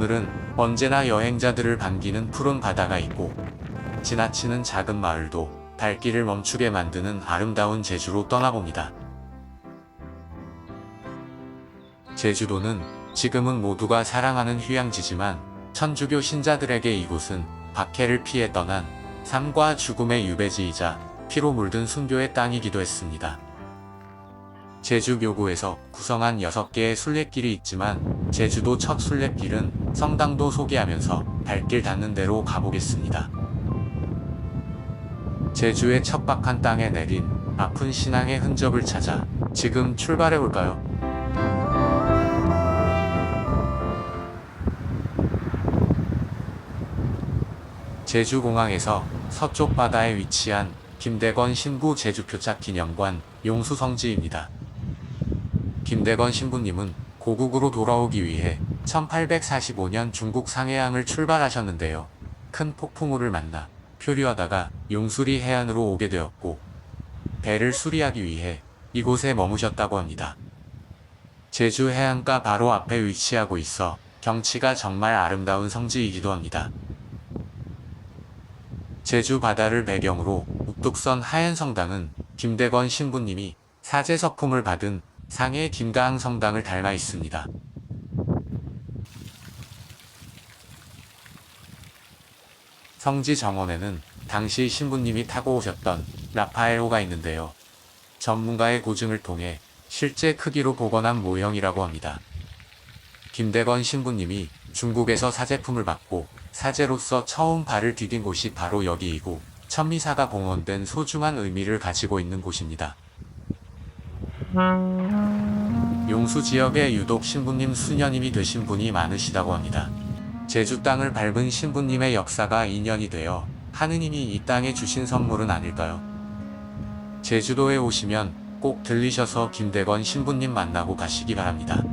오늘은 언제나 여행자들을 반기는 푸른 바다가 있고 지나치는 작은 마을도 발길을 멈추게 만드는 아름다운 제주로 떠나봅니다. 제주도는 지금은 모두가 사랑하는 휴양지지만 천주교 신자들에게 이곳은 박해를 피해 떠난 삶과 죽음의 유배지이자 피로 물든 순교의 땅이기도 했습니다. 제주 묘구에서 구성한 6개의 순례길이 있지만 제주도 첫 순례길은 성당도 소개하면서 발길 닿는 대로 가보겠습니다. 제주의 척박한 땅에 내린 아픈 신앙의 흔적을 찾아 지금 출발해 볼까요? 제주공항에서 서쪽 바다에 위치한 김대건 신부 제주표착 기념관 용수성지입니다. 김대건 신부님은 고국으로 돌아오기 위해 1845년 중국 상해항을 출발하셨는데요. 큰 폭풍우를 만나 표류하다가 용수리 해안으로 오게 되었고 배를 수리하기 위해 이곳에 머무셨다고 합니다. 제주 해안가 바로 앞에 위치하고 있어 경치가 정말 아름다운 성지이기도 합니다. 제주 바다를 배경으로 우뚝선 하얀 성당은 김대건 신부님이 사제 서품을 받은 상해 김가항 성당을 닮아 있습니다. 성지 정원에는 당시 신부님이 타고 오셨던 라파엘호가 있는데요. 전문가의 고증을 통해 실제 크기로 복원한 모형이라고 합니다. 김대건 신부님이 중국에서 사제품을 받고 사제로서 처음 발을 디딘 곳이 바로 여기이고 천미사가 봉헌된 소중한 의미를 가지고 있는 곳입니다. 용수 지역에 유독 신부님 수녀님이 되신 분이 많으시다고 합니다. 제주 땅을 밟은 신부님의 역사가 인연이 되어 하느님이 이 땅에 주신 선물은 아닐까요? 제주도에 오시면 꼭 들리셔서 김대건 신부님 만나고 가시기 바랍니다.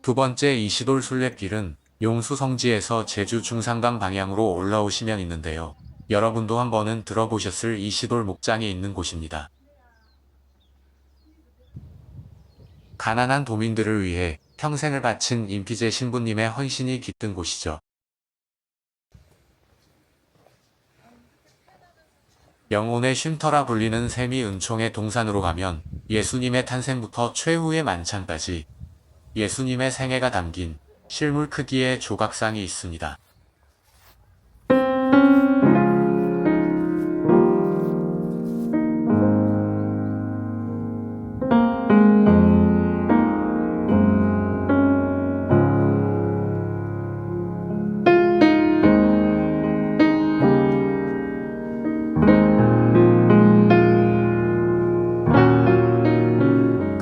두 번째 이시돌 순례길은 용수 성지에서 제주 중산강 방향으로 올라오시면 있는데요. 여러분도 한 번은 들어보셨을 이 시돌 목장이 있는 곳입니다. 가난한 도민들을 위해 평생을 바친 임피제 신부님의 헌신이 깃든 곳이죠. 영혼의 쉼터라 불리는 세미 은총의 동산으로 가면 예수님의 탄생부터 최후의 만찬까지 예수님의 생애가 담긴 실물 크기의 조각상이 있습니다.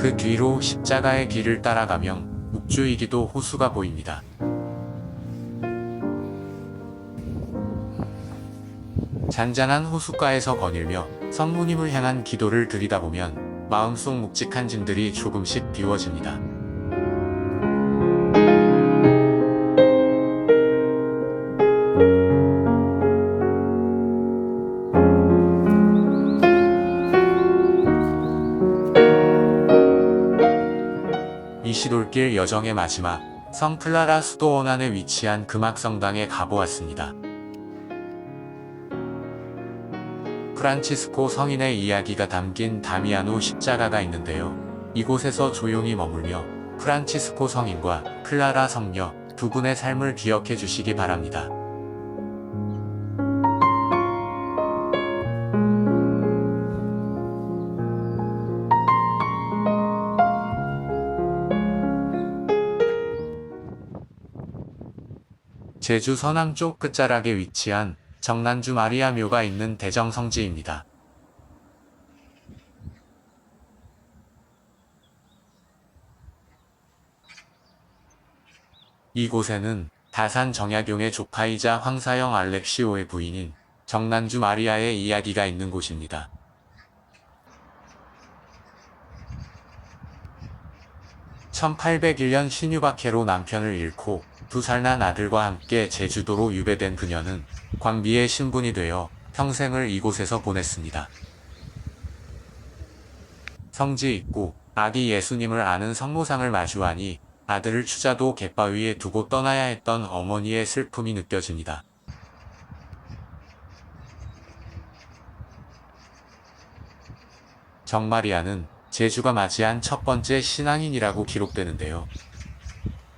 그 뒤로 십자가의 길을 따라가면 묵주이기도 호수가 보입니다. 잔잔한 호숫가에서 거닐며 성모님을 향한 기도를 드리다 보면 마음속 묵직한 짐들이 조금씩 비워집니다. 시돌길 여정의 마지막 성클라라 수도 원 안에 위치한 금악성당에 가보았습니다. 프란치스코 성인의 이야기가 담긴 다미아노 십자가가 있는데요. 이곳에서 조용히 머물며 프란치스코 성인과 클라라 성녀 두 분의 삶을 기억해 주시기 바랍니다. 제주 서남쪽 끝자락에 위치한 정난주 마리아 묘가 있는 대정성지입니다. 이곳에는 다산 정약용의 조카이자 황사영 알렉시오의 부인인 정난주 마리아의 이야기가 있는 곳입니다. 1801년 신유박해로 남편을 잃고 두 살난 아들과 함께 제주도로 유배된 그녀는 광비의 신분이 되어 평생을 이곳에서 보냈습니다. 성지 있고 아기 예수님을 아는 성모상을 마주하니 아들을 추자도 갯바위에 두고 떠나야 했던 어머니의 슬픔이 느껴집니다. 정마리아는 제주가 맞이한 첫 번째 신앙인이라고 기록되는데요.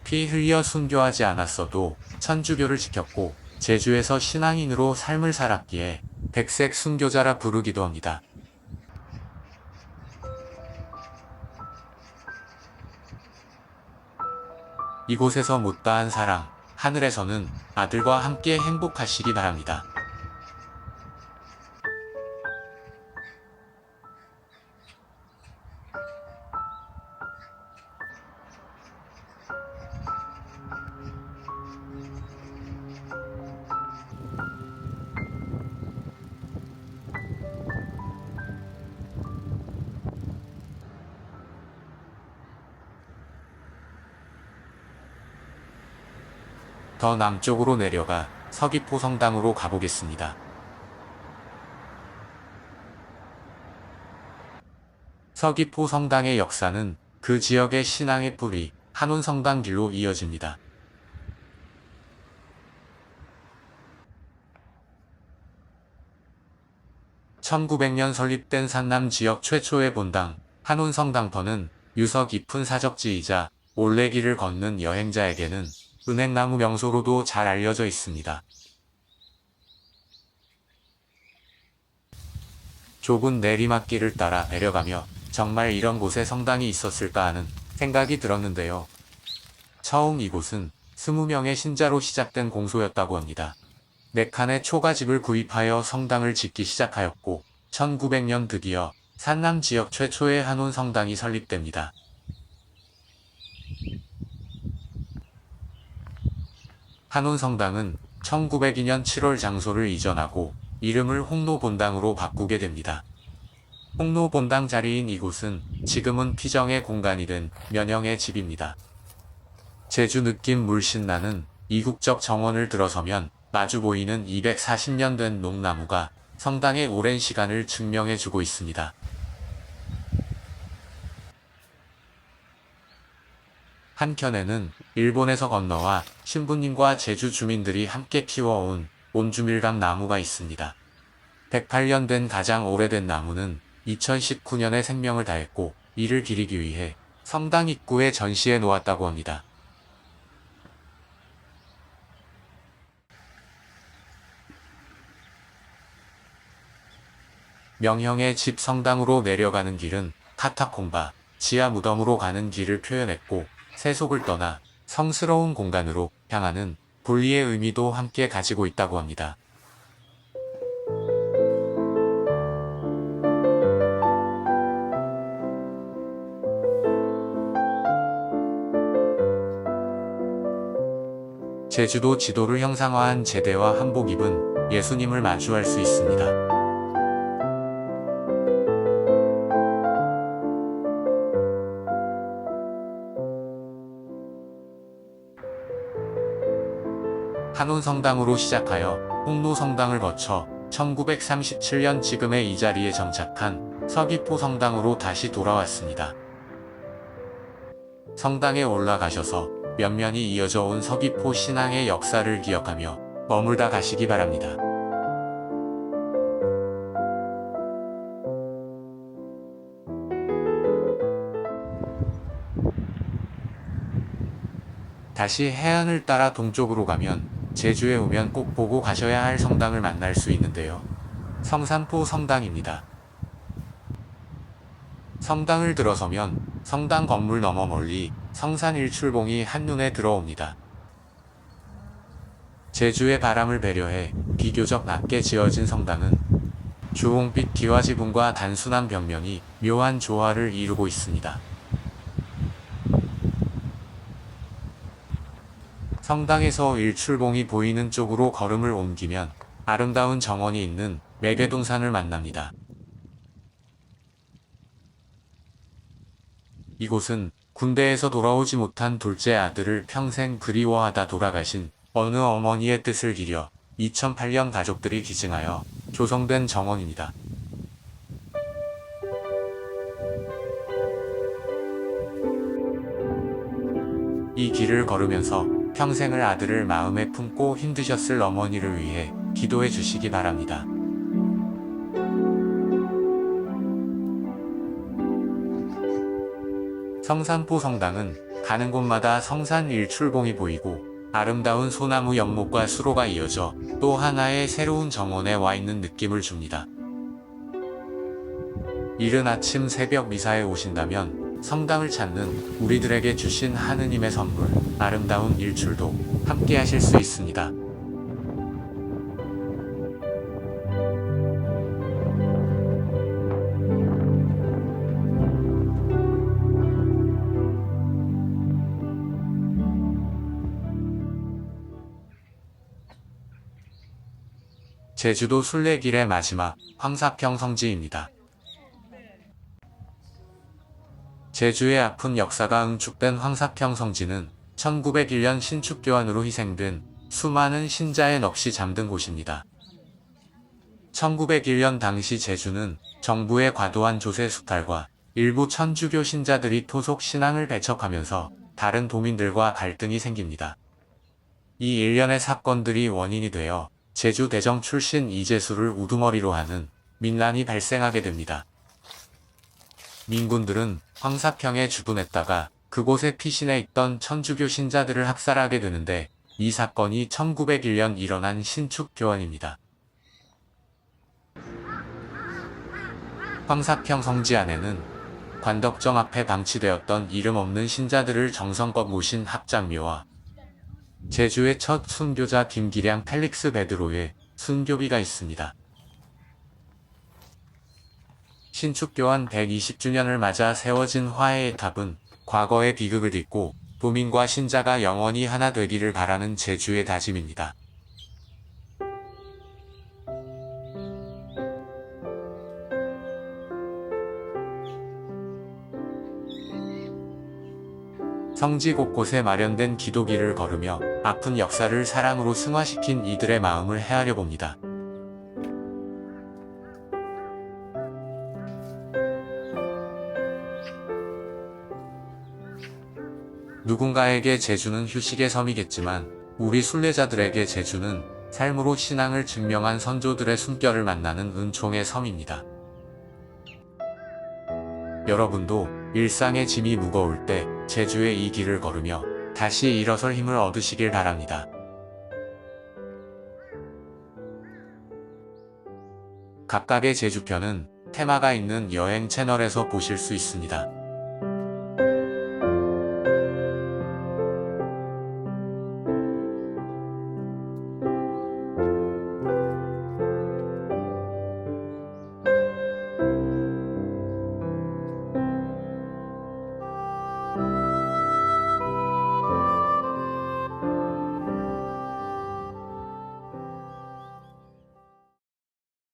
피 흘려 순교하지 않았어도 천주교를 지켰고 제주에서 신앙인으로 삶을 살았기에 백색 순교자라 부르기도 합니다. 이곳에서 못다한 사랑, 하늘에서는 아들과 함께 행복하시기 바랍니다. 더 남쪽으로 내려가 서귀포 성당으로 가보겠습니다. 서귀포 성당의 역사는 그 지역의 신앙의 뿌리 한온 성당 길로 이어집니다. (1900년) 설립된 산남 지역 최초의 본당 한온 성당터는 유서 깊은 사적지이자 올레길을 걷는 여행자에게는 은행나무 명소로도 잘 알려져 있습니다. 좁은 내리막길을 따라 내려가며 정말 이런 곳에 성당이 있었을까 하는 생각이 들었는데요. 처음 이곳은 20명의 신자로 시작된 공소였다고 합니다. 네 칸의 초가집을 구입하여 성당을 짓기 시작하였고 1900년 드디어 산남 지역 최초의 한온 성당이 설립됩니다. 한온 성당은 1902년 7월 장소를 이전하고 이름을 홍로본당으로 바꾸게 됩니다. 홍로본당 자리인 이곳은 지금은 피정의 공간이 된 면영의 집입니다. 제주 느낌 물씬 나는 이국적 정원을 들어서면 마주 보이는 240년 된 농나무가 성당의 오랜 시간을 증명해주고 있습니다. 한켠에는 일본에서 건너와 신부님과 제주 주민들이 함께 키워온 온주밀감 나무가 있습니다. 108년 된 가장 오래된 나무는 2019년에 생명을 다했고 이를 기리기 위해 성당 입구에 전시해 놓았다고 합니다. 명형의 집 성당으로 내려가는 길은 카타콤바, 지하 무덤으로 가는 길을 표현했고 세속을 떠나 성스러운 공간으로 향하는 분리의 의미도 함께 가지고 있다고 합니다. 제주도 지도를 형상화한 제대와 한복 입은 예수님을 마주할 수 있습니다. 한온 성당으로 시작하여 홍로 성당을 거쳐 1937년 지금의 이 자리에 정착한 서귀포 성당으로 다시 돌아왔습니다. 성당에 올라가셔서 면면이 이어져 온 서귀포 신앙의 역사를 기억하며 머물다 가시기 바랍니다. 다시 해안을 따라 동쪽으로 가면 제주에 오면 꼭 보고 가셔야 할 성당을 만날 수 있는데요. 성산포 성당입니다. 성당을 들어서면 성당 건물 너머 멀리 성산 일출봉이 한눈에 들어옵니다. 제주의 바람을 배려해 비교적 낮게 지어진 성당은 주홍빛 기와 지붕과 단순한 벽면이 묘한 조화를 이루고 있습니다. 성당에서 일출봉이 보이는 쪽으로 걸음을 옮기면 아름다운 정원이 있는 매개동산을 만납니다. 이곳은 군대에서 돌아오지 못한 둘째 아들을 평생 그리워하다 돌아가신 어느 어머니의 뜻을 기려 2008년 가족들이 기증하여 조성된 정원입니다. 이 길을 걸으면서 평생을 아들을 마음에 품고 힘드셨을 어머니를 위해 기도해 주시기 바랍니다. 성산포 성당은 가는 곳마다 성산 일출봉이 보이고 아름다운 소나무 연못과 수로가 이어져 또 하나의 새로운 정원에 와 있는 느낌을 줍니다. 이른 아침 새벽 미사에 오신다면 성당을 찾는 우리들에게 주신 하느님의 선물, 아름다운 일출도 함께 하실 수 있습니다. 제주도 순례길의 마지막 황사평 성지입니다. 제주의 아픈 역사가 응축된 황사평 성지는 1901년 신축교환으로 희생된 수많은 신자의 넋이 잠든 곳입니다. 1901년 당시 제주는 정부의 과도한 조세 수탈과 일부 천주교 신자들이 토속 신앙을 배척하면서 다른 도민들과 갈등이 생깁니다. 이 일련의 사건들이 원인이 되어 제주 대정 출신 이재수를 우두머리로 하는 민란이 발생하게 됩니다. 민군들은 황사평에 주둔했다가 그곳에 피신해 있던 천주교 신자들을 학살하게 되는데 이 사건이 1901년 일어난 신축교환입니다. 황사평 성지 안에는 관덕정 앞에 방치되었던 이름 없는 신자들을 정성껏 모신 합장묘와 제주의 첫 순교자 김기량 펠릭스 베드로의 순교비가 있습니다. 신축교환 120주년을 맞아 세워진 화해의 탑은 과거의 비극을 딛고 도민과 신자가 영원히 하나 되기를 바라는 제주의 다짐입니다. 성지 곳곳에 마련된 기도길을 걸으며 아픈 역사를 사랑으로 승화시킨 이들의 마음을 헤아려 봅니다. 누군가에게 제주는 휴식의 섬이겠지만 우리 순례자들에게 제주는 삶으로 신앙을 증명한 선조들의 숨결을 만나는 은총의 섬입니다. 여러분도 일상의 짐이 무거울 때 제주의 이 길을 걸으며 다시 일어설 힘을 얻으시길 바랍니다. 각각의 제주편은 테마가 있는 여행 채널에서 보실 수 있습니다.